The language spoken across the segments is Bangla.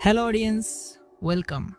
হ্যালো অডিয়েন্স ওয়েলকাম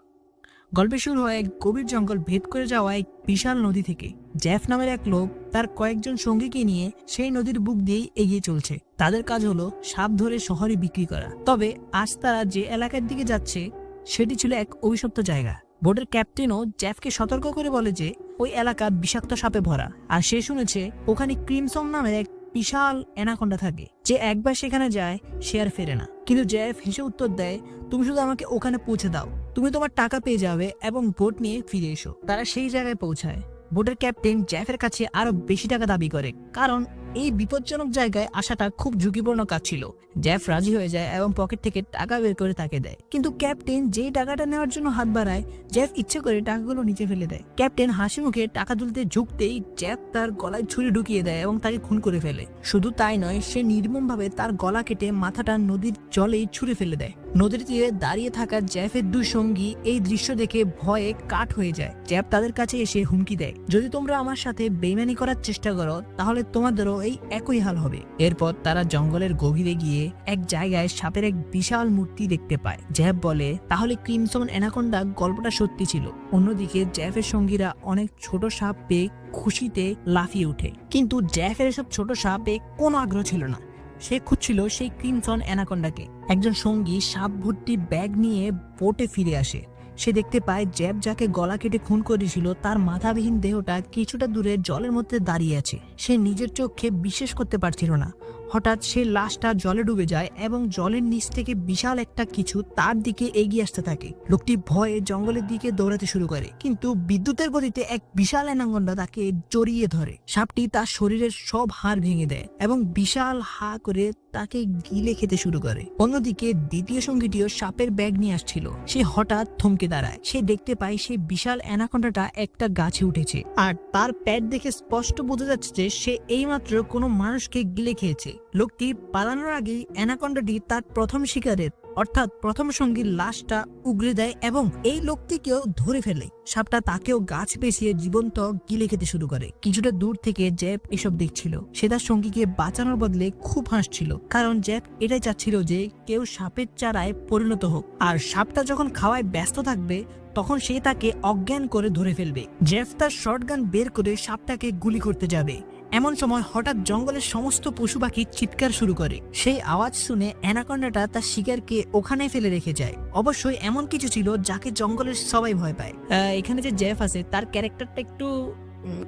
গল্পে শুরু হয় এক গভীর জঙ্গল ভেদ করে যাওয়া এক বিশাল নদী থেকে। জ্যাফ নামের এক লোক তার কয়েকজন সঙ্গীকে নিয়ে সেই নদীর বুক দিয়েই এগিয়ে চলছে। তাদের কাজ হলো সাপ ধরে শহরে বিক্রি করা। তবে আজ তারা যে এলাকার দিকে যাচ্ছে, সেটি ছিল এক অভিশপ্ত জায়গা। বোটের ক্যাপ্টেনও জ্যাফকে সতর্ক করে বলে যে, ওই এলাকা বিষাক্ত সাপে ভরা। আর সে শুনেছে, ওখানে ক্রিমসন নামের এক বিশাল এনাকন্ডা থাকে। যে একবার সেখানে যায়, সে আর ফেরে না। কিন্তু জ্যাফ হেসে উত্তর দেয়, তুমি শুধু আমাকে ওখানে পৌঁছে দাও। তুমি তোমার টাকা পেয়ে যাবে এবং ভোট নিয়ে ফিরে এসো। তারা সেই জায়গায় পৌঁছায়। বোটের ক্যাপ্টেন জ্যাফের কাছে আরও বেশি টাকা দাবি করে, কারণ এই বিপজ্জনক জায়গায় আসাটা খুব ঝুঁকিপূর্ণ কাজ ছিল। জ্যাফ রাজি হয়ে যায় এবং পকেট থেকে টাকা বের করে তাকে দেয়। কিন্তু ক্যাপ্টেন যেই টাকাটা নেওয়ার জন্য হাত বাড়ায়, জ্যাফ ইচ্ছে করে টাকাগুলো নিচে ফেলে দেয়। ক্যাপ্টেন হাসি মুখে টাকা তুলতে ঝুঁকতেই জ্যাফ তার গলায় ছুরি ঢুকিয়ে দেয় এবং তাকে খুন করে ফেলে। শুধু তাই নয়, সে নির্মমভাবে তার গলা কেটে মাথাটা নদীর জলেই ছুঁড়ে ফেলে দেয়। নদীর তীরে দাঁড়িয়ে থাকা জ্যাফের দুই সঙ্গী এই দৃশ্য দেখে ভয়ে কাঠ হয়ে যায়। জ্যাফ তাদের কাছে এসে হুমকি দেয়, যদি তোমরা আমার সাথে বেইমানি করার চেষ্টা করো, তাহলে তোমাদেরও এই একই হাল হবে। এরপর তারা জঙ্গলের গভীরে গিয়ে এক জায়গায় সাপের এক বিশাল মূর্তি দেখতে পায়। জ্যাফ বলে, তাহলে ক্রিমসন অ্যানাকোন্ডা গল্পটা সত্যি ছিল। অন্যদিকে জ্যাফের সঙ্গীরা অনেক ছোট সাপ পেয়ে খুশিতে লাফিয়ে ওঠে। কিন্তু জ্যাফের এসব ছোট সাপে কোনো আগ্রহ ছিল না। সে খুঁজছিল সেই ক্রিমসন অ্যানাকন্ডাকে। একজন সঙ্গী সাপ ভর্তি ব্যাগ নিয়ে বোটে ফিরে আসে। সে দেখতে পায় জ্যাব যাকে গলা কেটে খুন করেছিল, তার মাথাবিহীন দেহটা কিছুটা দূরে জলের মধ্যে দাঁড়িয়ে আছে। সে নিজের চোখকে বিশ্বাস করতে পারছিল না। হঠাৎ সে লাশটা জলে ডুবে যায় এবং জলের নিচ থেকে বিশাল একটা কিছু তার দিকে এগিয়ে আসতে থাকে। লোকটি ভয়ে জঙ্গলের দিকে দৌড়াতে শুরু করে, কিন্তু বিদ্যুতের গতিতে এক বিশাল অ্যানাকন্ডা তাকে জড়িয়ে ধরে। সাপটি তার শরীরের সব হাড় ভেঙে দেয় এবং বিশাল হা করে তাকে গিলে খেতে শুরু করে। অন্যদিকে দ্বিতীয় সঙ্গীটিও সাপের ব্যাগ নিয়ে আসছিল। সে হঠাৎ থমকে দাঁড়ায়। সে দেখতে পায় সেই বিশাল অ্যানাকন্ডাটা একটা গাছে উঠেছে। আর তার প্যাট দেখে স্পষ্ট বোঝা যাচ্ছে যে সে এইমাত্র কোনো মানুষকে গিলে খেয়েছে। লোকটি পালানোর আগেই অ্যানাকন্ডাটি তার প্রথম শিকারের, অর্থাৎ প্রথম সঙ্গীর লাশটা উগড়ে দেয় এবং এই লোকটিকেও ধরে ফেলে। সাপটা তাকেও গাছ পেঁচিয়ে জীবন্ত গিলে খেতে শুরু করে। কিছুটা দূর থেকে জ্যাপ এসব দেখছিল। সে তার সঙ্গীকে বাঁচানোর বদলে খুব হাসছিল, কারণ জ্যাপ এটাই চাচ্ছিল যে কেউ সাপের চারায় পরিণত হোক। আর সাপটা যখন খাওয়ায় ব্যস্ত থাকবে, তখন সে তাকে অজ্ঞান করে ধরে ফেলবে। জেফ তার শর্টগান বের করে সাপটাকে গুলি করতে যাবে। এমন সময় হঠাৎ জঙ্গলের সমস্ত পশু পাখি চিৎকার শুরু করে। সেই আওয়াজ শুনে অ্যানাকন্ডাটা তার শিকারকে ওখানে ফেলে রেখে যায়। অবশ্যই এমন কিছু ছিল যাকে জঙ্গলের সবাই ভয় পায়। এখানে যে জেফ আছে, তার ক্যারেক্টারটা একটু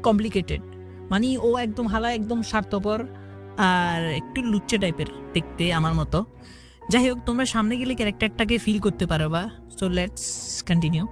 কমপ্লিকেটেড মানে ও একদম হালা, একদম স্বার্থপর আর একটু লুচ্চে টাইপের দেখতে আমার মতো। যাই হোক, তোমরা সামনে গেলে ক্যারেক্টারটাকে ফিল করতে পারো বা। সো লেটস কন্টিনিউ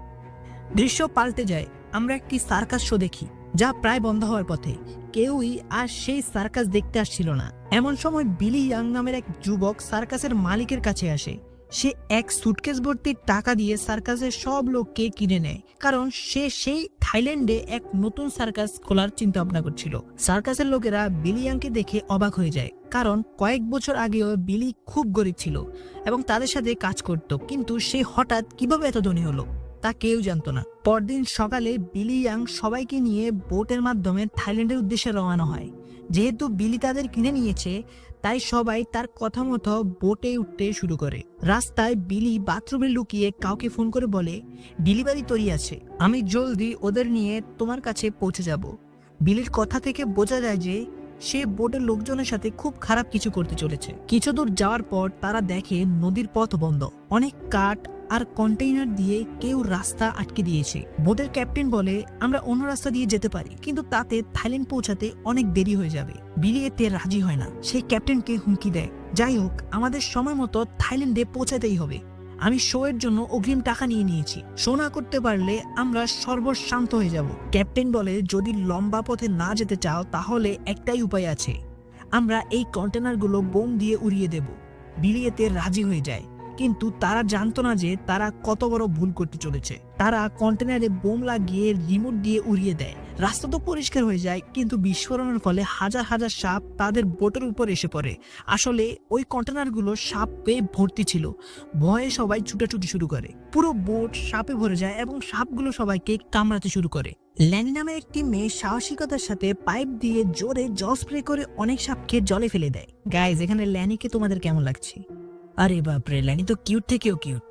দৃশ্য পাল্টে যায়। আমরা একটি সার্কাস শো দেখি। যা প্রায় বন্ধ হওয়ার পথে। কেউই আর সেই সার্কাস দেখতে আসছিল না। এমন সময় বিলি ইয়াং নামের এক যুবক সার্কাসের মালিকের কাছে আসে। সে এক সুটকেস ভর্তি টাকা দিয়ে সার্কাসের সব লোককে কিনে নেয়। কারণ সে সেই থাইল্যান্ডে এক নতুন সার্কাস খোলার চিন্তা ভাবনা করছিল। সার্কাসের লোকেরা বিলি ইয়াংকে দেখে অবাক হয়ে যায়। কারণ কয়েক বছর আগেও বিলি খুব গরিব ছিল এবং তাদের সাথে কাজ করত। কিন্তু সে হঠাৎ কীভাবে এত ধনী হলো? তা কেউ জানতো না। পরদিন সকালে বিলি ইয়াং সবাইকে নিয়ে বোটের মাধ্যমে থাইল্যান্ডের উদ্দেশ্যে রওনা হয়। যেহেতু বিলি তাদের কিনে নিয়েছে, তাই সবাই তার কথা মতো বোটে উঠতে শুরু করে। রাস্তায় বিলি বাথরুমে লুকিয়ে কাউকে ফোন করে বলে, ডেলিভারি তৈরি আছে, আমি জলদি ওদের নিয়ে তোমার কাছে পৌঁছে যাব। বিলির কথা থেকে বোঝা যায় যে, সে বোটের লোকজনের সাথে খুব খারাপ কিছু করতে চলেছে। কিছু দূর যাওয়ার পর তারা দেখে নদীর পথ বন্ধ। অনেক কাঠ আর কন্টেইনার দিয়ে কেউ রাস্তা আটকে দিয়েছে। বোটের ক্যাপ্টেন বলে, আমরা অন্য রাস্তা দিয়ে যেতে পারি, কিন্তু তাতে থাইল্যান্ড পৌঁছাতে অনেক দেরি হয়ে যাবে। বিলি এতে রাজি হয় না। সেই ক্যাপ্টেনকে হুমকি দেয়। যাই হোক, আমাদের সময় মতো থাইল্যান্ডে পৌঁছাতেই হবে। আমি শো এর জন্য অগ্রিম টাকা নিয়ে নিয়েছি। শো না করতে পারলে আমরা সর্বশান্ত হয়ে যাব। ক্যাপ্টেন বলে, যদি লম্বা পথে না যেতে চাও, তাহলে একটাই উপায় আছে। আমরা এই কন্টেনারগুলো বোম দিয়ে উড়িয়ে দেব। বিলিয়েতে রাজি হয়ে যায়। কিন্তু তারা জানতো না যে তারা কত বড় ভুল করতে চলেছে। তারা কন্টেনারে বোম লাগিয়ে রিমোট দিয়ে উড়িয়ে দেয়। রাস্তা তো পরিষ্কার হয়ে যায়, কিন্তু বিস্ফোরণের ফলে হাজার হাজার সাপ তাদের বোটের উপর এসে পড়ে। আসলে ওই কন্টেনারগুলো সাপে ভর্তি ছিল। ভয়ে সবাই ছুটাছুটি শুরু করে। পুরো বোট সাপে ভরে যায় এবং সাপগুলো সবাইকে কামড়াতে শুরু করে। ল্যানি নামের একটি মেয়ে সাহসিকতার সাথে পাইপ দিয়ে জোরে জল স্প্রে করে অনেক সাপকে জলে ফেলে দেয়। গাইজ এখানে ল্যানিকে তোমাদের কেমন লাগছে? আরে বাপরে, ল্যানি তো কিউট থেকেও কিউট।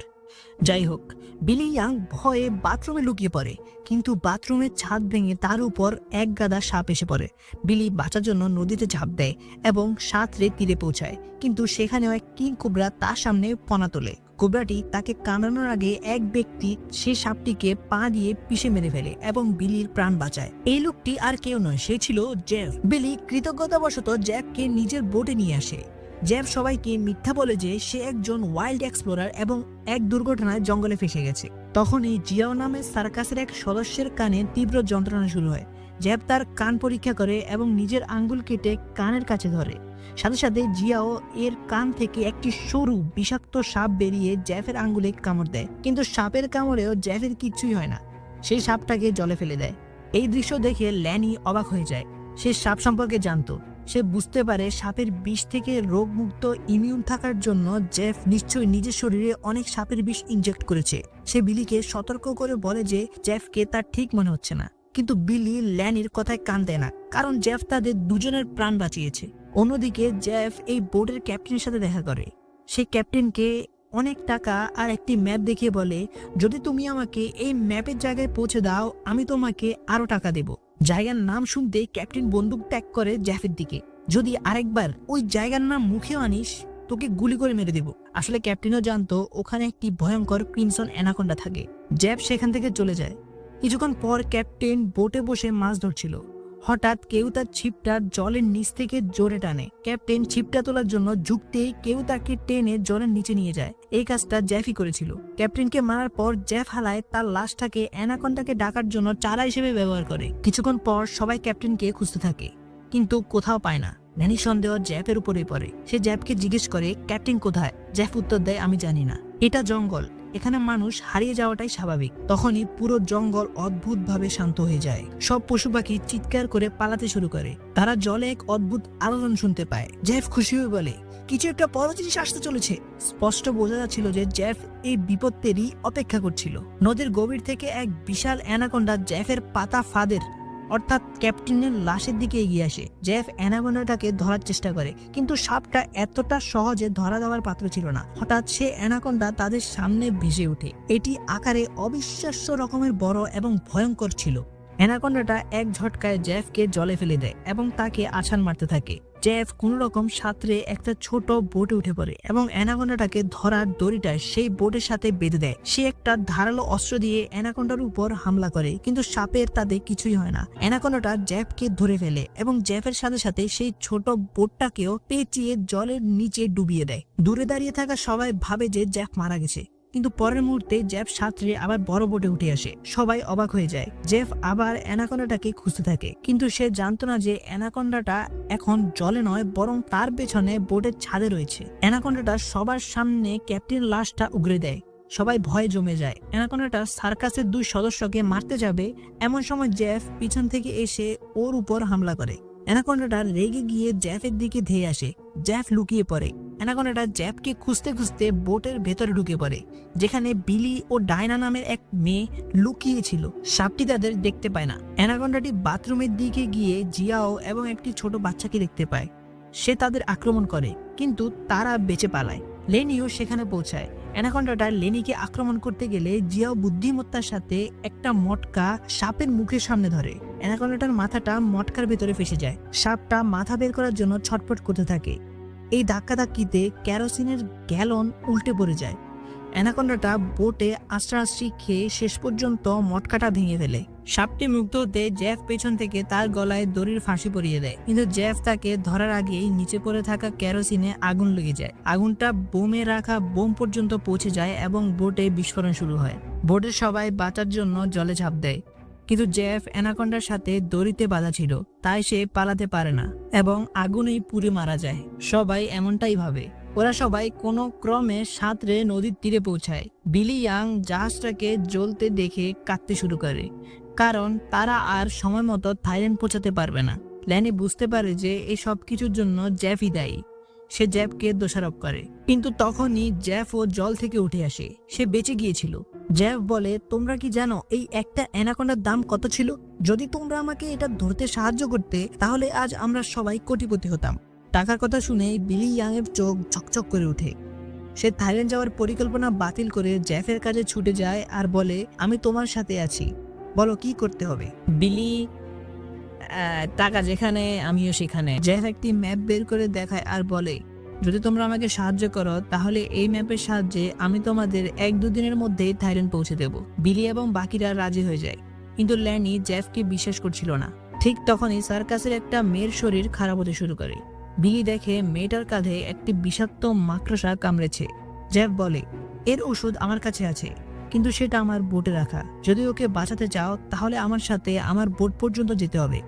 যাই হোক, বিলি ইয়াং ভয়ে বাথরুমে লুকিয়ে পড়ে, কিন্তু বাথরুমের ছাদ ভেঙে তার উপর এক গাদা সাপ এসে পড়ে। বিলি বাঁচার জন্য নদীতে ঝাঁপ দেয় এবং সাঁতরে তীরে পৌঁছায়, কিন্তু সেখানেও এক কিং কোবরা তার সামনে পনা তোলে। কোবরাটি তাকে কামড়ানোর আগে এক ব্যক্তি সে সাপটিকে পা দিয়ে পিষে মেরে ফেলে এবং বিলির প্রাণ বাঁচায়। এই লোকটি আর কেউ নয়, সে ছিল জেফ। বিলি কৃতজ্ঞতাবশত জ্যাককে নিজের বোটে নিয়ে আসে। জ্যাব সবাইকে মিথ্যা বলে যে সে একজন ওয়াইল্ড এক্সপ্লোরার এবং এক দুর্ঘটনায় জঙ্গলে ফেসে গেছে। তখনই জিয়াও নামে সার্কাসের এক সদস্যের কানে তীব্র যন্ত্রণা শুরু হয়। জ্যাব তার কান পরীক্ষা করে এবং নিজের আঙ্গুল কেটে কানের কাছে ধরে। সাথে সাথে জিয়াও এর কান থেকে একটি সরু, বিষাক্ত সাপ বেরিয়ে জ্যাফের আঙ্গুলে কামড় দেয়। কিন্তু সাপের কামড়েও জ্যাফের কিচ্ছুই হয় না। সেই সাপটাকে জলে ফেলে দেয়। এই দৃশ্য দেখে ল্যানি অবাক হয়ে যায়। সে সাপ সম্পর্কে জানতো। সে বুঝতে পারে সাপের বিষ থেকে রোগমুক্ত ইমিউন থাকার জন্য জেফ নিশ্চয়ই নিজের শরীরে অনেক সাপের বিষ ইনজেক্ট করেছে। সে বিলিকে সতর্ক করে বলে যে জেফকে তার ঠিক মনে হচ্ছে না। কিন্তু বিলি ল্যানির কথায় কান দেয় না, কারণ জেফ তাদের দুজনের প্রাণ বাঁচিয়েছে। অন্যদিকে জেফ এই বোর্ডের ক্যাপ্টেনের সাথে দেখা করে। সেই ক্যাপ্টেনকে অনেক টাকা আর একটি ম্যাপ দেখিয়ে বলে, যদি তুমি আমাকে এই ম্যাপের জায়গায় পৌঁছে দাও, আমি তোমাকে আরও টাকা দেব। জায়গার নাম শুনতে ক্যাপ্টেন বন্দুক ত্যাগ করে জ্যাফের দিকে। যদি আরেকবার ওই জায়গার নাম মুখে আনিস, তোকে গুলি করে মেরে দেব। আসলে ক্যাপ্টেনও জানতো, ওখানে একটি ভয়ঙ্কর ক্রিমসন অ্যানাকোন্ডা থাকে। জ্যাব সেখান থেকে চলে যায়। কিছুক্ষণ পর ক্যাপ্টেন বোটে বসে মাছ ধরছিল। হঠাৎ কেউ তার ছিপটা জলের নিচ থেকে জোরে টানে। ক্যাপ্টেন ছিপটা তোলার জন্য ঝুঁকতেই কেউ তাকে টেনে জলের নিচে নিয়ে যায়। এই কাজটা জ্যাফই করেছিল। ক্যাপ্টেনকে মারার পর জ্যাফ হালায় তার লাশটাকে অ্যানাকন্ডাকে ডাকার জন্য চারা হিসেবে ব্যবহার করে। কিছুক্ষণ পর সবাই ক্যাপ্টেনকে খুঁজতে থাকে, কিন্তু কোথাও পায় না। ন্যানি সন্দেহ জ্যাপের উপরেই পড়ে। সে জ্যাফকে জিজ্ঞেস করে, ক্যাপ্টেন কোথায়? জ্যাফ উত্তর দেয়, আমি জানি না। এটা জঙ্গল। এখানে মানুষ হারিয়ে যাওয়াটাই স্বাভাবিক। তখনই পুরো জঙ্গল অদ্ভুতভাবে শান্ত হয়ে যায়। সব পশু পাখি চিৎকার করে পালাতে শুরু করে। তারা জলে এক অদ্ভুত আলোড়ন শুনতে পায়। জ্যাফ খুশি হয়ে বলে, কিছু একটা বড় জিনিস আসতে চলেছে। স্পষ্ট বোঝা যাচ্ছিল যে জ্যাফ এই বিপত্তেরই অপেক্ষা করছিল। নদীর গভীর থেকে এক বিশাল অ্যানাকোন্ডা জ্যাফের পাতা ফাদের অর্থাৎ ক্যাপ্টেনের লাশের দিকে এগিয়ে আসে। জ্যাফ অ্যানাকোন্ডাটাকে ধরার চেষ্টা করে, কিন্তু সাপটা এতটা সহজে ধরা দেওয়ার পাত্র ছিল না। হঠাৎ সে অ্যানাকোন্ডা তাদের সামনে ভেসে ওঠে। এটি আকারে অবিশ্বাস্য রকমের বড় এবং ভয়ঙ্কর ছিল। অ্যানাকোন্ডাটা এক ঝটকায় জ্যাফকে জলে ফেলে দেয় এবং তাকে আছান মারতে থাকে। জ্যাফ কোন রকম সাঁতরে একটা ছোট বোটে উঠে পড়ে এবং অ্যানাকোন্ডাটাকে ধরার দড়িটা সেই বোটের সাথে বেঁধে দেয়। সে একটা ধারালো অস্ত্র দিয়ে অ্যানাকোন্ডার উপর হামলা করে, কিন্তু সাপের তাদের কিছুই হয় না। অ্যানাকোন্ডাটা জ্যাফকে ধরে ফেলে এবং জ্যাফের সাথে সাথে সেই ছোট বোটটাকেও পেঁচিয়ে জলের নিচে ডুবিয়ে দেয়। দূরে দাঁড়িয়ে থাকা সবাই ভাবে যে জ্যাফ মারা গেছে। কিন্তু পরের মুহূর্তে জ্যাফ সাঁতরে আবার বড় বোটে উঠে আসে। সবাই অবাক হয়ে যায়। জেফ আবার অ্যানাকোন্ডাটাকে খুঁজতে থাকে। কিন্তু সে জানতো না যে অ্যানাকোন্ডাটা এখন জলে নয়, বরং তার পেছনে বোটের ছাদে রয়েছে। অ্যানাকোন্ডাটা সবার সামনে ক্যাপ্টেন লাশটা উগরে দেয়। সবাই ভয়ে জমে যায়। অ্যানাকোন্ডাটা সার্কাসের দুই সদস্যকে মারতে যাবে। এমন সময় জ্যাফ পিছন থেকে এসে ওর উপর হামলা করে। অ্যানাকোন্ডাটা রেগে গিয়ে জ্যাফের দিকে ধেয়ে আসে। জ্যাফ লুকিয়ে পড়ে। অ্যানাকোন্ডাটা জ্যাপকে খুঁজতে খুঁজতে বোটের ভেতরে ঢুকে পড়ে, যেখানে বিলি ও ডায়না নামের এক মেয়ে লুকিয়ে ছিল। সাপটি তাদের দেখতে পায় না। অ্যানাকোন্ডাটি বাথরুমের দিকে গিয়ে জিয়াও এবং একটি ছোট বাচ্চাকে দেখতে পায়। সে তাদের আক্রমণ করে, কিন্তু তারা বেঁচে পালায়। লেনিও সেখানে পৌঁছায়। অ্যানাকোন্ডাটা লেনিকে আক্রমণ করতে গেলে জিয়াও বুদ্ধিমত্তার সাথে একটা মটকা সাপের মুখের সামনে ধরে। অ্যানাকন্ডাটার মাথাটা মটকার ভেতরে ফেসে যায়। সাপটা মাথা বের করার জন্য ছটফট করতে থাকে। এই ধাক্কাধাক্কিতে ক্যারোসিনের গ্যালন উল্টে পড়ে যায়। অ্যানাকোন্ডাটা বোটে আশ্রাশ্রি খেয়ে শেষ পর্যন্ত মটকাটা ভেঙে ফেলে। সাপটি মুক্ত হতে জ্যাফ পেছন থেকে তার গলায় দড়ির ফাঁসি পরিয়ে দেয়। কিন্তু জ্যাফ তাকে ধরার আগেই নিচে পড়ে থাকা ক্যারোসিনে আগুন লেগে যায়। আগুনটা বোমে রাখা বোম পর্যন্ত পৌঁছে যায় এবং বোটে বিস্ফোরণ শুরু হয়। বোটের সবাই বাঁচার জন্য জলে ঝাঁপ দেয়। কিন্তু জেফ অ্যানাকন্ডার সাথে দড়িতে বাঁধা ছিল, তাই সে পালাতে পারে না এবং আগুনেই পুড়ে মারা যায়। সবাই এমনটাই ভাবে। ওরা সবাই কোনো ক্রমে সাঁতরে নদীর তীরে পৌঁছায়। বিলি ইয়াং জাহাজটাকে জ্বলতে দেখে কাঁদতে শুরু করে, কারণ তারা আর সময় মতো থাইল্যান্ড পৌঁছাতে পারবে না। ল্যানি বুঝতে পারে যে এই সব কিছুর জন্য জ্যাফই দায়ী। সে জ্যাফকে দোষারোপ করে। কিন্তু তখনই জ্যাফ ও জল থেকে উঠে আসে। সে বেঁচে গিয়েছিল। জ্যাফ বলে, তোমরা কি জানো এই একটা অ্যানাকোন্ডার দাম কত ছিল? যদি তোমরা আমাকে এটা ধরতে সাহায্য করতে, তাহলে আজ আমরা সবাই কোটিপতি হতাম। টাকার কথা শুনে বিলি ইয়াং এর চোখ চকচক করে ওঠে। সে থাইল্যান্ড যাওয়ার পরিকল্পনা বাতিল করে জ্যাফের কাজে ছুটে যায় আর বলে আমি তোমার সাথে আছি। বলো কি করতে হবে? বিলি টাকা যেখানে আমিও সেখানে। জ্যাফ একটি ম্যাপ বের করে দেখায় আর বলে যদি তোমরা আমাকে সাহায্য করো তাহলে এই ম্যাপের সাহায্যে আমি তোমাদের এক দুদিনের মধ্যেই থাইল্যান্ড পৌঁছে দেব। বিলি এবং বাকিরা রাজি হয়ে যায়। কিন্তু ল্যানি জ্যাফকে বিশ্বাস করছিল না। ঠিক তখনই সার্কাসের একটা মেয়ের শরীর খারাপ হতে শুরু করে। বিলি দেখে মেয়েটার কাঁধে একটি বিষাক্ত মাকড়সা কামড়েছে। জ্যাফ বলে, এর ওষুধ আমার কাছে আছে, কিন্তু সেটা আমার বোটে রাখা। যদি ওকে বাঁচাতে চাও, তাহলে আমার সাথে আমার বোট পর্যন্ত যেতে হবে।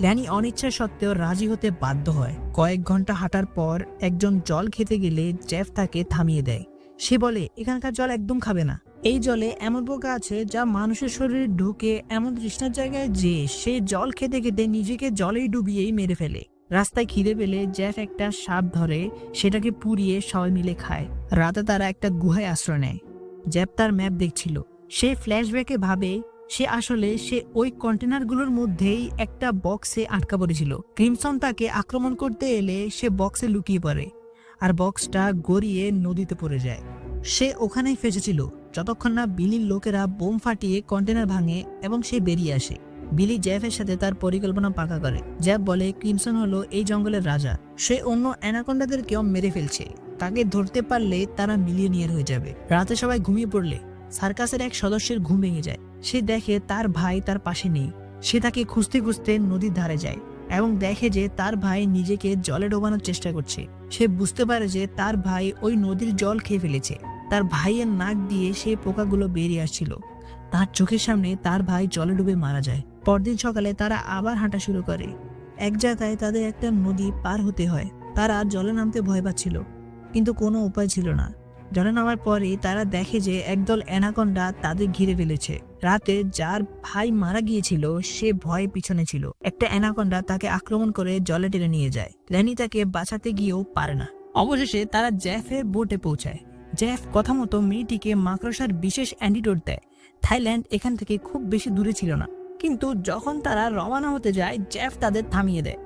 ল্যানি অনিচ্ছা সত্ত্বেও রাজি হতে বাধ্য হয়। কয়েক ঘণ্টা হাঁটার পর একজন জল খেতে গেলে জ্যাফ তাকে থামিয়ে দেয়। সে বলে, এখানকার জল একদম খাবে না। এই জলে এমন পোকা আছে যা মানুষের শরীরে ঢুকে এমন তৃষ্ণার জায়গায় যে সে জল খেতে খেতে নিজেকে জলেই ডুবিয়েই মেরে ফেলে। রাস্তায় খিদে পেলে জ্যাফ একটা সাপ ধরে সেটাকে পুড়িয়ে সবাই মিলে খায়। রাতে তারা একটা গুহায় আশ্রয় নেয়। জ্যাপ তার ম্যাপ দেখছিল। সে ফ্ল্যাশব্যাকে ভাবে সে আসলে সে ওই কন্টেনারগুলোর মধ্যেই একটা বক্সে আটকা পড়েছিল। ক্রিমসন তাকে আক্রমণ করতে এলে সে বক্সে লুকিয়ে পড়ে আর বক্সটা গড়িয়ে নদীতে পড়ে যায়। সে ওখানেই ফেঁসেছিল। যতক্ষণ না বিলির লোকেরা বোম ফাটিয়ে কন্টেনার ভাঙে এবং সে বেরিয়ে আসে। বিলি জ্যাফের সাথে তার পরিকল্পনা পাকা করে। জ্যাফ বলে, ক্রিমসন হলো এই জঙ্গলের রাজা। সে অন্য অ্যানাকন্ডাদেরকেও মেরে ফেলছে। তাকে ধরতে পারলে তারা মিলিয়নিয়ার হয়ে যাবে। রাতে সবাই ঘুমিয়ে পড়লে। সার্কাসের এক সদস্যের ঘুম ভেঙে যায়। সে দেখে তার ভাই তার পাশে নেই। সে তাকে খুঁজতে খুঁজতে নদীর ধারে যায় এবং দেখে যে তার ভাই নিজেকে জলে ডোবানোর চেষ্টা করছে। সে বুঝতে পারে যে তার ভাই ওই নদীর জল খেয়ে ফেলেছে। তার ভাইয়ের নাক দিয়ে সেই পোকাগুলো বেরিয়ে আসছিল। তার চোখের সামনে তার ভাই জলে ডুবে মারা যায়। পরদিন সকালে তারা আবার হাঁটা শুরু করে। এক জায়গায় তাদের একটা নদী পার হতে হয়। তারা জলে নামতে ভয় পাচ্ছিল। কিন্তু কোনো উপায় ছিল না। জলে নামার পরে তারা দেখে যে একদল অ্যানাকন্ডা তাদের ঘিরে ফেলেছে। রাতে যার ভাই মারা গিয়েছিল, সে ভয়ে পিছনে ছিল। একটা অ্যানাকন্ডা তাকে আক্রমণ করে জলে টেনে নিয়ে যায়। ল্যানি তাকে বাঁচাতে গিয়েও পারে না। অবশেষে তারা জ্যাফের বোটে পৌঁছায়। জ্যাফ কথা মতো মেয়েটিকে মাকড়সার বিশেষ অ্যান্টিডোট দেয়। থাইল্যান্ড এখান থেকে খুব বেশি দূরে ছিল না। কিন্তু যখন তারা রওনা হতে যায় জ্যাফ তাদের থামিয়ে দেয়।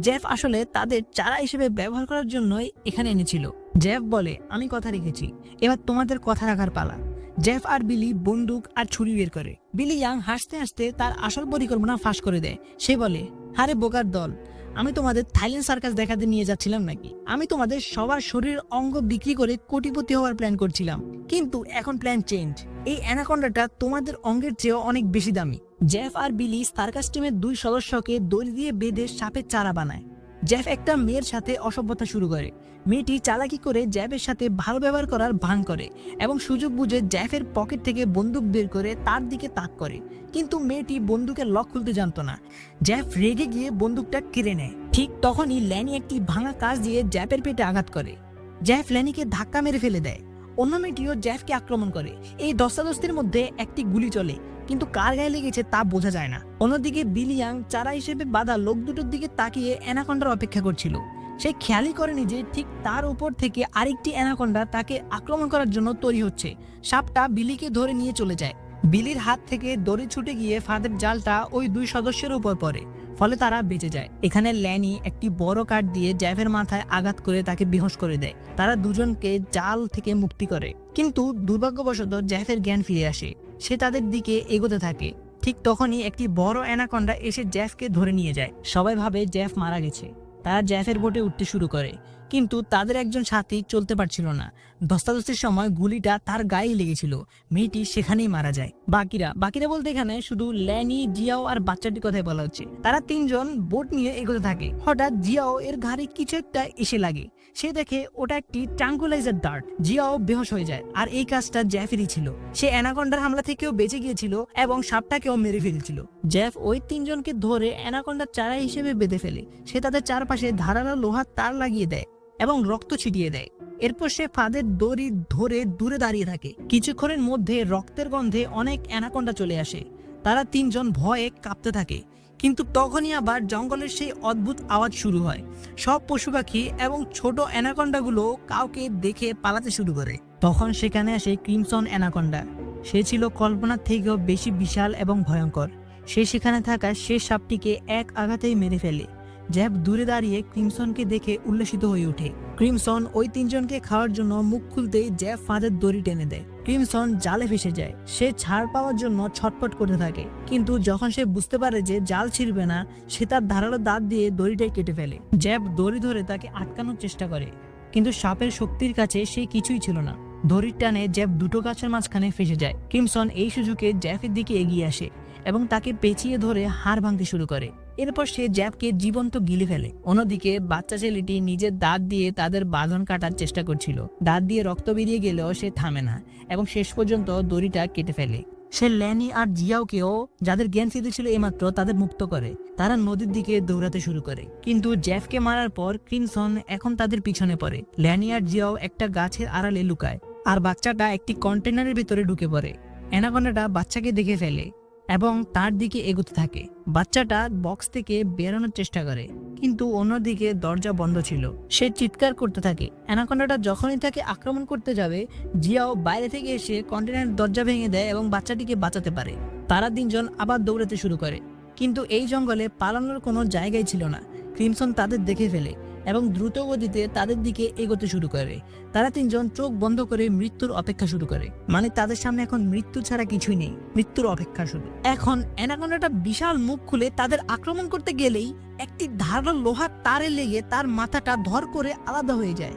জেফ আসলে তাদের চারা হিসেবে ব্যবহার করার জন্যই এখানে এনেছিল। জেফ বলে, আমি কথা রেখেছি। এবার তোমাদের কথা রাখার পালা। জেফ আর বিলি বন্দুক আর ছুরি বের করে। বিলি ইয়াং হাসতে হাসতে তার আসল পরিকল্পনা ফাঁস করে দেয়। সে বলে, হারে বোকার দল আমি তোমাদের থাইল্যান্ড সার্কাস দেখাতে নিয়ে যাচ্ছিলাম নাকি? আমি তোমাদের সবার শরীর অঙ্গ বিক্রি করে কোটিপতি হওয়ার প্ল্যান করছিলাম। কিন্তু এখন প্ল্যান চেঞ্জ এই অ্যানাকন্ডাটা তোমাদের অঙ্গের চেয়েও অনেক বেশি দামি। জেফ আর বিলি সার্কাস টিমের দুই সদস্যকে দড়ি দিয়ে বেঁধে সাপের চারা বানায়। জ্যাফ একটা মেয়ের সাথে অসভ্যতা শুরু করে। মেয়েটি চালাকি করে জ্যাফের সাথে ভালো ব্যবহার করার ভান করে এবং সুযোগ বুঝে জ্যাফের পকেট থেকে বন্দুক বের করে তার দিকে তাক করে। কিন্তু মেয়েটি বন্দুকের লক খুলতে জানতো না। জ্যাফ রেগে গিয়ে বন্দুকটা কেড়ে নেয়। ঠিক তখনই ল্যানি একটি ভাঙা কাজ দিয়ে জ্যাফের পেটে আঘাত করে। জ্যাফ ল্যানিকে ধাক্কা মেরে ফেলে দেয়। অন্য মেয়েটিও জ্যাফকে আক্রমণ করে। এই দস্তাদস্তির মধ্যে একটি গুলি চলে। কিন্তু কার গায়ে লেগেছে তা বোঝা যায় না। অন্যদিকে বিলিয়াং চারা হিসেবে বাধা লোক দুটোর দিকে তাকিয়ে অ্যানাকন্ডার অপেক্ষা করছিল। সে খেয়ালই করেনি যে ঠিক তার উপর থেকে আরেকটি অ্যানাকন্ডা তাকে আক্রমণ করার জন্য তৈরি হচ্ছে। সাপটা বিলিকে ধরে নিয়ে চলে যায়। বিলির হাত থেকে দড়ি ছুটে গিয়ে ফাঁদের জালটা ওই দুই সদস্যের উপর পড়ে, ফলে তারা বেঁচে যায়। এখানে ল্যানি একটি বড় কাঠ দিয়ে জ্যাফের মাথায় আঘাত করে তাকে বেহোশ করে দেয়। তারা দুজনকে জাল থেকে মুক্তি করে। কিন্তু দুর্ভাগ্যবশত জ্যাফের জ্ঞান ফিরে আসে। সে তাদের দিকে এগোতে থাকে। ঠিক তখনই একটি বড় অ্যানাকন্ডা এসে জ্যাফকে ধরে নিয়ে যায়। সবাই ভাবে জ্যাফ মারা গেছে। তারা জ্যাফের বোটে উঠতে শুরু করে। কিন্তু তাদের একজন সাথী চলতে পারছিল না। ধস্তাধস্তির সময় গুলিটা তার গায়ে লেগেছিল। মেয়েটি সেখানেই মারা যায়। বাকিরা বাকিরা বলতে এখানে শুধু ল্যানি, জিয়াও আর বাচ্চাটির কথাই বলা হচ্ছে। তারা তিনজন বোট নিয়ে এগোতে থাকে। হঠাৎ জিয়াও এর ঘাড়ে কিছু একটা এসে লাগে। সে দেখে ওটা একটি ট্রাঙ্কুলাইজার ডার্ট জিয়াও বেহস হয়ে যায়। আর এই কাজটা জ্যাফেরই ছিল। সে অ্যানাকন্ডার হামলা থেকেও বেঁচে গিয়েছিল এবং সাপটাকেও মেরে ফেলেছিল। জ্যাফ ওই তিনজনকে ধরে অ্যানাকন্ডার চারা হিসেবে বেঁধে ফেলে। সে তাদের চারপাশে ধারালো লোহার তার লাগিয়ে দেয় এবং রক্ত ছিটিয়ে দেয়। এরপর সে ফাঁদের দড়ি ধরে দূরে দাঁড়িয়ে থাকে। কিছুক্ষণের মধ্যে রক্তের গন্ধে অনেক অ্যানাকন্ডা চলে আসে। তারা তিনজন ভয়ে কাঁপতে থাকে। কিন্তু তখনই আবার জঙ্গলের সেই অদ্ভুত আওয়াজ শুরু হয়। সব পশু পাখি এবং ছোট অ্যানাকন্ডাগুলো কাউকে দেখে পালাতে শুরু করে। তখন সেখানে আসে ক্রিমসন অ্যানাকন্ডা। সে ছিল কল্পনার থেকেও বেশি বিশাল এবং ভয়ঙ্কর। সে সেখানে থাকা শেষ সাপটিকে এক আঘাতেই মেরে ফেলে জ্যাব দূরে দাঁড়িয়ে ক্রিমসনকে দেখে উল্লাসিত হয়ে ওঠে। ক্রিমসন ওই তিনজনকে খাওয়ার জন্য মুখ খুলতেই জ্যাব ফাঁদের দড়ি টেনে দেয়। ক্রিমসন জালে ফেসে যায়। সে ছাড় পাওয়ার জন্য ছটপট করতে থাকে। কিন্তু যখন সে বুঝতে পারে যে জাল ছিঁড়বে না, সে তার ধারালো দাঁত দিয়ে দড়িটাই কেটে ফেলে। জ্যাব দড়ি ধরে তাকে আটকানোর চেষ্টা করে। কিন্তু সাপের শক্তির কাছে সে কিছুই ছিল না। দড়ির টানে জ্যাব দুটো গাছের মাঝখানে ফেসে যায়। ক্রিমসন এই সুযোগে জ্যাফের দিকে এগিয়ে আসে এবং তাকে পেঁচিয়ে ধরে হাড় ভাঙতে শুরু করে। এরপর সে জ্যাবকে জীবন্ত গিলে ফেলে। অন্যদিকে, বাচ্চা ছেলেটি নিজের দাঁত দিয়ে তাদের বাঁধন কাটার চেষ্টা করছিল। দাঁত দিয়ে রক্ত বেরিয়ে গেলেও সে থামে না এবং শেষ পর্যন্ত দড়িটা কেটে ফেলে। সে ল্যানি আর জিয়াওকেও, যাদের জ্ঞান ফিরেছিল এইমাত্র, তাদের মুক্ত করে। তারা নদীর দিকে দৌড়াতে শুরু করে। কিন্তু জ্যাফকে মারার পর ক্রিমসন এখন তাদের পিছনে পড়ে। ল্যানি আর জিয়াও একটা গাছের আড়ালে লুকায়। আর বাচ্চাটা একটি কন্টেনারের ভিতরে ঢুকে পড়ে। অ্যানাকোন্ডাটা বাচ্চাকে দেখে ফেলে। এবং তার দিকে এগোতে থাকে। বাচ্চাটা বক্স থেকে বেরোনোর চেষ্টা করে, কিন্তু অন্যদিকে দরজা বন্ধ ছিল। সে চিৎকার করতে থাকে। অ্যানাকোন্ডাটা যখনই তাকে আক্রমণ করতে যাবে, জিয়াও বাইরে থেকে এসে কন্টেনারের দরজা ভেঙে দেয় এবং বাচ্চাটিকে বাঁচাতে পারে। তারা তিনজন আবার দৌড়াতে শুরু করে। কিন্তু এই জঙ্গলে পালানোর কোনো জায়গাই ছিল না। ক্রিমসন তাদের দেখে ফেলে। এবং দ্রুত গতিতে তাদের দিকে এগোতে শুরু করে। তারা তিনজন চোখ বন্ধ করে মৃত্যুর অপেক্ষা শুরু করে। মানে তাদের সামনে এখন মৃত্যু ছাড়া কিছুই নেই। মৃত্যুর অপেক্ষা শুরু। এখন অ্যানাকোন্ডাটা বিশাল মুখ খুলে তাদের আক্রমণ করতে গেলেই একটি ধারালো লোহার তারে লেগে তার মাথাটা ধর করে আলাদা হয়ে যায়।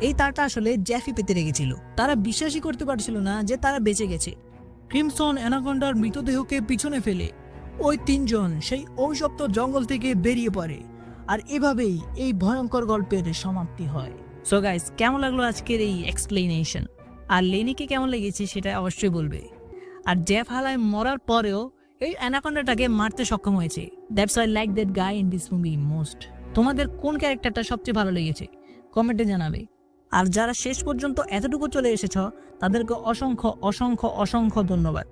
এই তারটা আসলে জ্যাফি পেতে রেখেছিল তারা বিশ্বাসই করতে পারছিল না যে তারা বেঁচে গেছে। ক্রিমসন অ্যানাকোন্ডার মৃতদেহকে পিছনে ফেলে। ওই তিনজন সেই অভিশপ্ত জঙ্গল থেকে বেরিয়ে পড়ে। আর এভাবেই এই ভয়ঙ্কর গল্পের সমাপ্তি হয়। সো গাইস কেমন লাগল আজকের এই এক্সপ্লেনেশন আর লেনিকে কেমন লেগেছে সেটা অবশ্যই বলবে। আর জেফ হালায় মরার পরেও এই অ্যানাকন্ডাটাকে মারতে সক্ষম হয়েছে। That's I like that guy in this movie most তোমাদের কোন ক্যারেক্টারটা সবচেয়ে ভালো লেগেছে? কমেন্টে জানাবে। আর যারা শেষ পর্যন্ত এতটুকু চলে এসেছ, তাদেরকে অসংখ্য অসংখ্য অসংখ্য ধন্যবাদ।